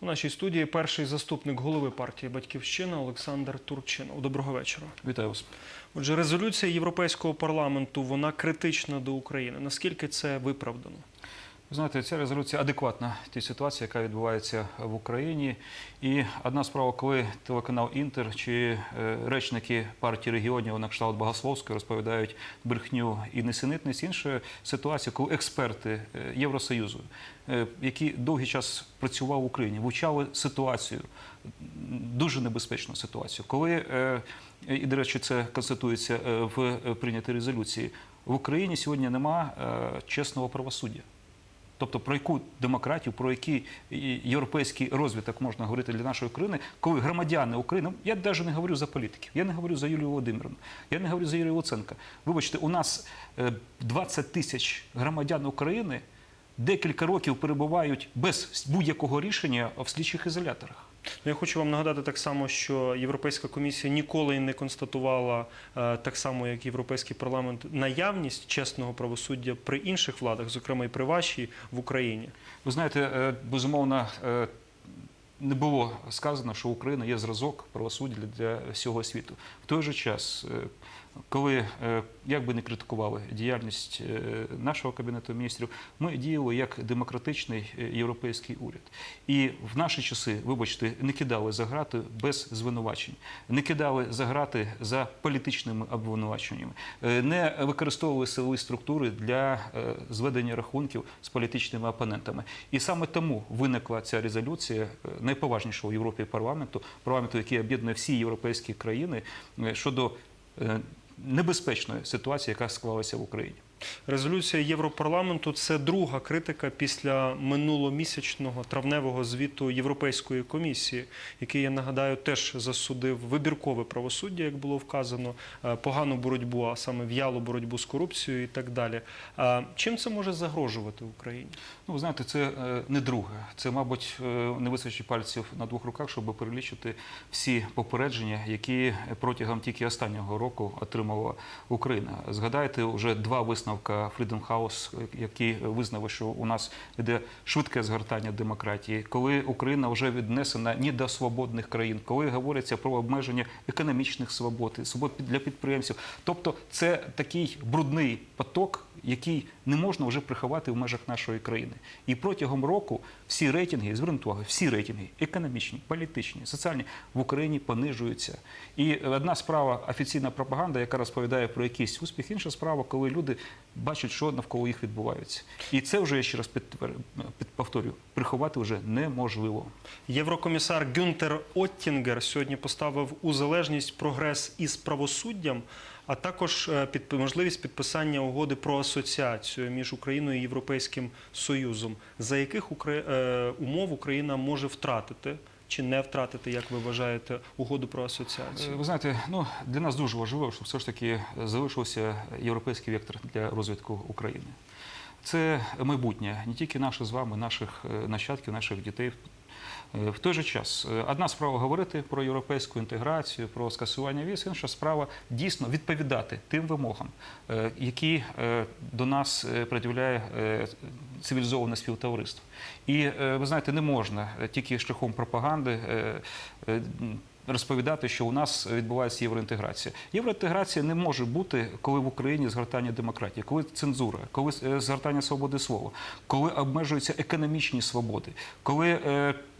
У нашій студії перший заступник голови партії Батьківщина Олександр Турчинов. Доброго вечора. Вітаю вас. Отже, резолюція Європейського парламенту вона критична до України. Наскільки це виправдано? Знаєте, ця резолюція адекватна тій ситуації, яка відбувається в Україні. І одна справа, коли телеканал Інтер чи е, речники партії регіонів на кшталт Богословської розповідають брехню і несенітність. Інша ситуація, коли експерти е, Євросоюзу, е, які довгий час працювали в Україні, вивчали ситуацію, дуже небезпечну ситуацію, коли і, до речі, це констатується в прийнятій резолюції. В Україні сьогодні нема чесного правосуддя. Тобто про яку демократію, про який європейський розвиток можна говорити для нашої країни, коли громадяни України, я навіть не говорю за політиків, я не говорю за Юлію Володимирівну, я не говорю за Юрію Луценка. Вибачте, у нас е, 20 тисяч громадян України декілька років перебувають без будь-якого рішення в слідчих ізоляторах. Ну, я хочу вам нагадати так само, що Європейська комісія ніколи не констатувала е, так само, як Європейський парламент, наявність чесного правосуддя при інших владах, зокрема і при вашій в Україні. Ви знаєте, е, безумовно, е, не було сказано, що Україна є зразок правосуддя для всього світу. В той же час, коли е, як би не критикували діяльність е, нашого кабінету міністрів, ми діяли як демократичний е, європейський уряд. І в наші часи, вибачте, не кидали за грати без звинувачень, не кидали за грати за політичними обвинуваченнями, не використовували силові структури для зведення рахунків з політичними опонентами. І саме тому виникла ця резолюція найповажнішого в Європі парламенту, парламенту, який об'єднує всі європейські країни щодо небезпечної ситуації, яка склалася в Україні. Резолюція Європарламенту це друга критика після минуломісячного травневого звіту Європейської комісії, який я нагадаю теж засудив вибіркове правосуддя, як було вказано, е, погану боротьбу, а саме в'ялу боротьбу з корупцією і так далі. А Чим це може загрожувати Україні? Ну, ви знаєте, це е, не друге. Це, мабуть, е, не вистачить пальців на двох руках, щоб перелічити всі попередження, які протягом тільки останнього року отримала Україна. Згадайте вже два висновка Freedom House, які визнали, що у нас йде швидке згортання демократії, коли Україна вже віднесена ні до свободних країн, коли говориться про обмеження економічних свобод, свобод для підприємців. Тобто, це такий брудний поток. Який не можна вже приховати в межах нашої країни, і протягом року всі рейтинги, зверніть увагу, всі рейтинги економічні, політичні, соціальні в Україні понижуються. І одна справа офіційна пропаганда, яка розповідає про якийсь успіх, інша справа, коли люди бачать, що навколо їх відбувається. І це вже я ще раз повторюю, приховати вже неможливо. Єврокомісар Гюнтер Оттінгер сьогодні поставив у залежність прогрес із правосуддям, а також е, під можливість підписання угоди про асоціацію між Україною і Європейським Союзом. За яких е, умов Україна може втратити чи не втратити, як ви вважаєте, угоду про Е, асоціацію? Ви знаєте, ну для нас дуже важливо, щоб все ж таки залишився європейський вектор для розвитку України. Це майбутнє не тільки наше з вами, наших е, нащадків, наших дітей. Е, В той же час е, одна справа говорити про європейську інтеграцію, про скасування віз, інша справа дійсно відповідати тим вимогам, е, які до нас пред'являє цивілізоване співтовариство. І ви знаєте, не можна тільки шляхом пропаганди розповідати, що у нас відбувається євроінтеграція. Євроінтеграція не може бути, коли в Україні згортання демократії, коли цензура, коли згортання свободи слова, коли обмежуються економічні свободи, коли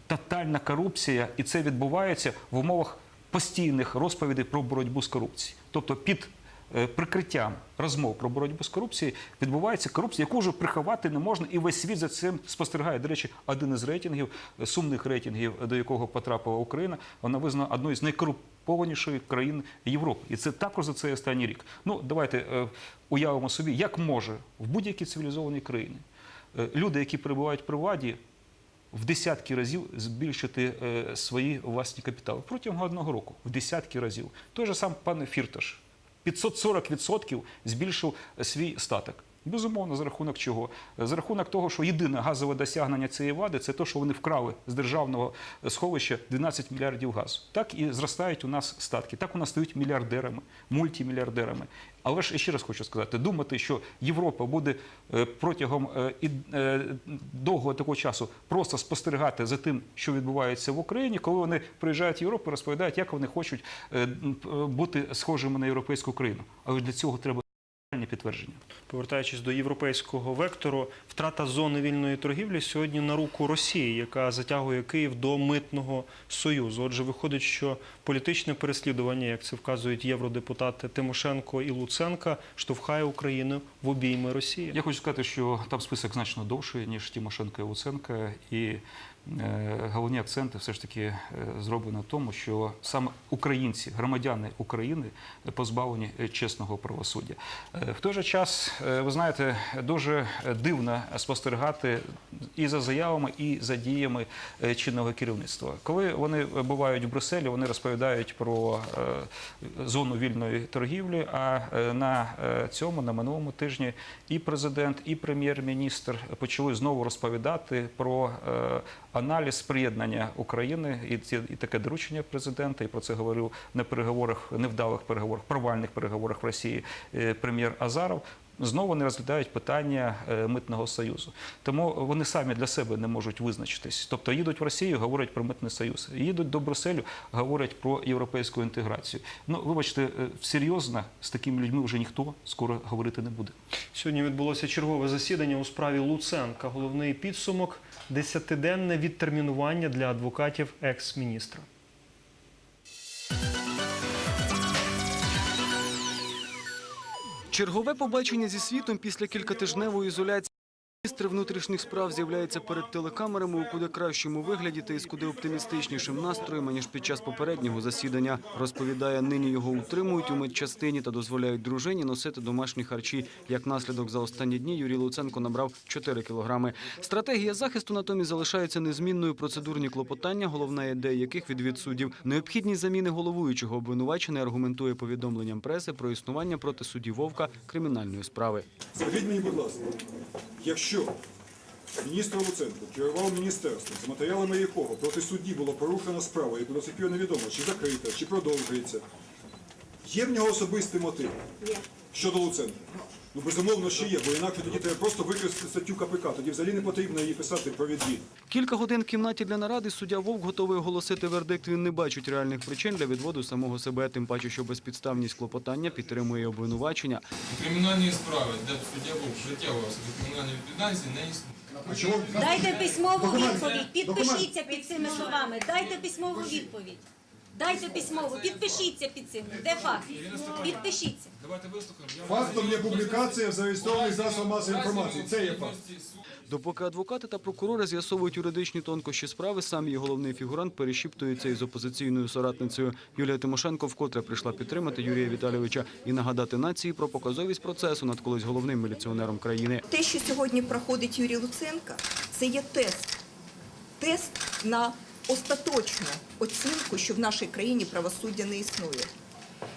тотальна корупція, і це відбувається в умовах постійних розповідей про боротьбу з корупцією. Тобто під е, прикриттям розмов про боротьбу з корупцією відбувається корупція, яку вже приховати не можна, і весь світ за цим спостерігає. До речі, один із рейтингів, е, сумних рейтингів, до якого потрапила Україна, вона визнана одною з найкорумпованіших країн Європи. І це також за цей останній рік. Ну, давайте е, уявимо собі, як може в будь-якій цивілізованій країні люди, які перебувають при владі, в десятки разів збільшити е, свої власні капітали протягом одного року, в десятки разів. Той же сам пан Фірташ 540% збільшив свій статок. Безумовно, за рахунок чого? За рахунок того, що єдине газове досягнення цієї влади це те, що вони вкрали з державного сховища 12 мільярдів газу. Так і зростають у нас статки. Так у нас стають мільярдерами, мультимільярдерами. Але ж ще раз хочу сказати: думати, що Європа буде е, протягом е, е, довгого такого часу просто спостерігати за тим, що відбувається в Україні, коли вони приїжджають в Європу, розповідають, як вони хочуть бути схожими на європейську країну. Але для цього треба реальні підтвердження. Повертаючись до європейського вектору, втрата зони вільної торгівлі сьогодні на руку Росії, яка затягує Київ до митного союзу. Отже, виходить, що політичне переслідування, як це вказують євродепутати Тимошенко і Луценка, штовхає Україну в обійми Росії. Я хочу сказати, що там список значно довший, ніж Тимошенко і Луценка, і головні акценти все ж таки е, зроблені на тому, що саме українці, громадяни України позбавлені е, чесного правосуддя. Е, В той же час, е, ви знаєте, дуже дивно спостерігати і за заявами, і за діями е, чинного керівництва. Коли вони бувають в Брюсселі, вони розповідають про е, зону вільної торгівлі. А е, на е, цьому на минулому тижні і президент, і прем'єр-міністр почали знову розповідати про е, аналіз приєднання України і ці і таке доручення президента. І про це говорив на переговорах, невдалих переговорах, провальних переговорах в Росії е, прем'єр Азаров. Знову не розглядають питання е, митного союзу, тому вони самі для себе не можуть визначитись. Тобто їдуть в Росію, говорять про митний союз, їдуть до Брюсселю, говорять про європейську інтеграцію. Ну вибачте, е, серйозно з такими людьми вже ніхто скоро говорити не буде. Сьогодні відбулося чергове засідання у справі Луценка. Головний підсумок десятиденне відтермінування для адвокатів екс-міністра. Чергове побачення зі світом після кількатижневої ізоляції. Міністр внутрішніх справ з'являється перед телекамерами у куди кращому вигляді та із куди оптимістичнішим настроєм, ніж під час попереднього засідання. Розповідає, нині його утримують у медчастині та дозволяють дружині носити домашні харчі. Як наслідок за останні дні Юрій Луценко набрав 4 кілограми. Стратегія захисту натомість залишається незмінною. Процедурні клопотання, головна ідея яких відвід суддів. Необхідність заміни головуючого обвинувачений аргументує повідомленням преси про існування проти судді Вовка кримінальної справи. Скажіть мені, будь ласка, якщо міністр Луценко керував міністерством, за матеріалами якого проти судді було порушена справа, яку до сих пір невідомо, чи закрита, чи продовжується, є в нього особистий мотив? Щодо Луценка? Ну, безумовно, що є, бо інакше тоді треба просто використати статтю КПК, тоді взагалі не потрібно її писати про відвід. Кілька годин в кімнаті для наради суддя Вовк готовий оголосити вердикт. Він не бачить реальних причин для відводу самого себе, тим паче, що безпідставність клопотання підтримує обвинувачення. Справі, де б суддя був притягувався до кримінальної відповідальності, не існує. Дайте письмову відповідь. Підпишіться під цими словами. Дайте письмову відповідь. Дайте письмову. Підпишіться під цим. Де факт? Підпишіться. Давайте вислухаємо. Я Фактом є публікація в зареєстрованих засобах масової інформації. Це є факт. Допоки адвокати та прокурори з'ясовують юридичні тонкощі справи, сам її головний фігурант перешіптується із опозиційною соратницею. Юлія Тимошенко вкотре прийшла підтримати Юрія Віталійовича і нагадати нації про показовість процесу над колись головним міліціонером країни. Те, що сьогодні проходить Юрій Луценка, це є тест. Тест на остаточну що в нашій країні правосуддя не існує.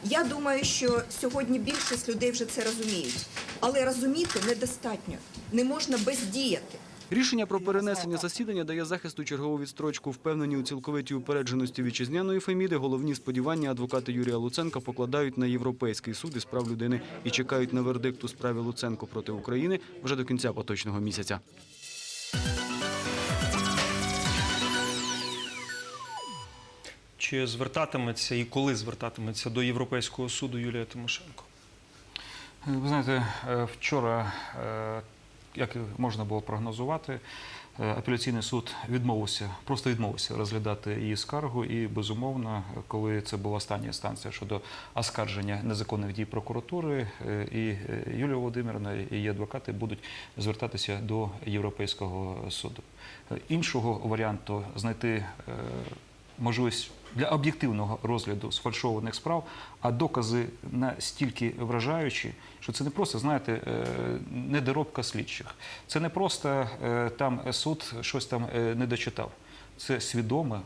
Я думаю, що сьогодні більшість людей вже це розуміють. Але розуміти недостатньо. Не можна бездіяти. Рішення про перенесення засідання дає захисту чергову відстрочку. Впевнені у цілковитій упередженості вітчизняної Феміди, головні сподівання адвокати Юрія Луценка покладають на Європейський суд із прав людини і чекають на вердикт у справі Луценко проти України вже до кінця поточного місяця. Чи звертатиметься і коли звертатиметься до Європейського суду Юлія Тимошенко? Ви знаєте, е, вчора, е, як можна було прогнозувати, е, апеляційний суд відмовився, просто відмовився розглядати її скаргу. І безумовно, коли це була остання інстанція щодо оскарження незаконних дій прокуратури, е, і е, Юлія Володимирівна, і її адвокати будуть звертатися до Європейського суду. Е, Іншого варіанту знайти е, можливість для об'єктивного розгляду сфальшованих справ, а докази настільки вражаючі, що це не просто, знаєте, е, недоробка слідчих. Це не просто е, там суд щось там е, не дочитав. Це свідоме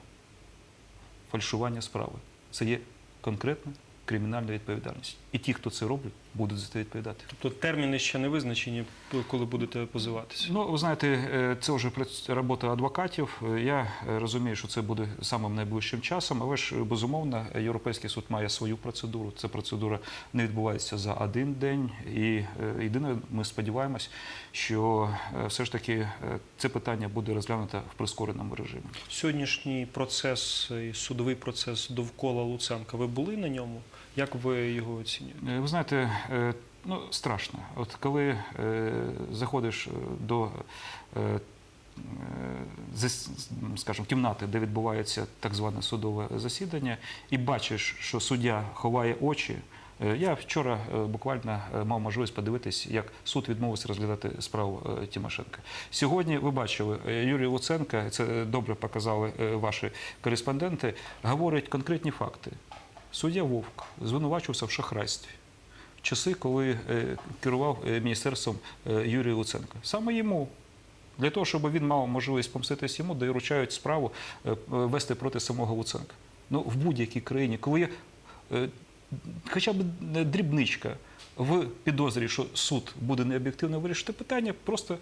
фальшування справи. Це є конкретна кримінальна відповідальність. І ті, хто це роблять, будуть за це відповідати. Тобто терміни ще не визначені, коли будете позиватися. Ну, ви знаєте, е, це вже робота адвокатів. Е, Я е, розумію, що це буде самим найближчим часом, але ж безумовно, Європейський суд має свою процедуру. Ця процедура не відбувається за один день. І єдине, ми сподіваємось, що все ж таки це питання буде розглянуто в прискореному режимі. Сьогоднішній процес, судовий процес довкола Луценка. Ви були на ньому? Як ви його оцінюєте? Е, Ви знаєте, е, ну страшно. От коли е, заходиш до скажімо, кімнати, де відбувається так зване судове засідання, і бачиш, що суддя ховає очі. Я вчора буквально мав можливість подивитись, як суд відмовився розглядати справу Тимошенка. Сьогодні ви бачили, Юрій Луценка, це добре показали ваші кореспонденти, говорить конкретні факти. Суддя Вовк звинувачувався в шахрайстві в часи, коли е, керував е, міністерством е, Юрій Луценко. Саме йому. Для того, щоб він мав можливість помститись йому, доручають справу вести проти самого Луценка. Ну, в будь-якій країні, коли є хоча б дрібничка в підозрі, що суд буде необ'єктивно вирішити питання, просто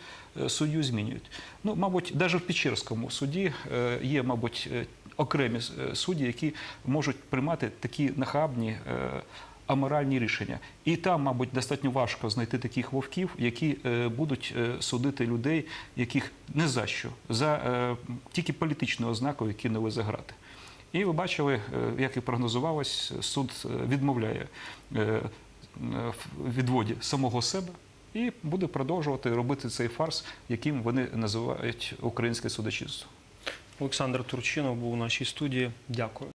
суддю змінюють. Ну, мабуть, навіть в Печерському суді є, мабуть, окремі е, судді, які можуть приймати такі нахабні. е, аморальні рішення. І там, мабуть, достатньо важко знайти таких вовків, які е, будуть судити людей, яких не за що, за тільки політичну ознаку, які кинули за грати. І ви бачили, як і прогнозувалось, суд відмовляє е, відводі самого себе і буде продовжувати робити цей фарс, яким вони називають українське судочинство. Олександр Турчинов був у нашій студії. Дякую.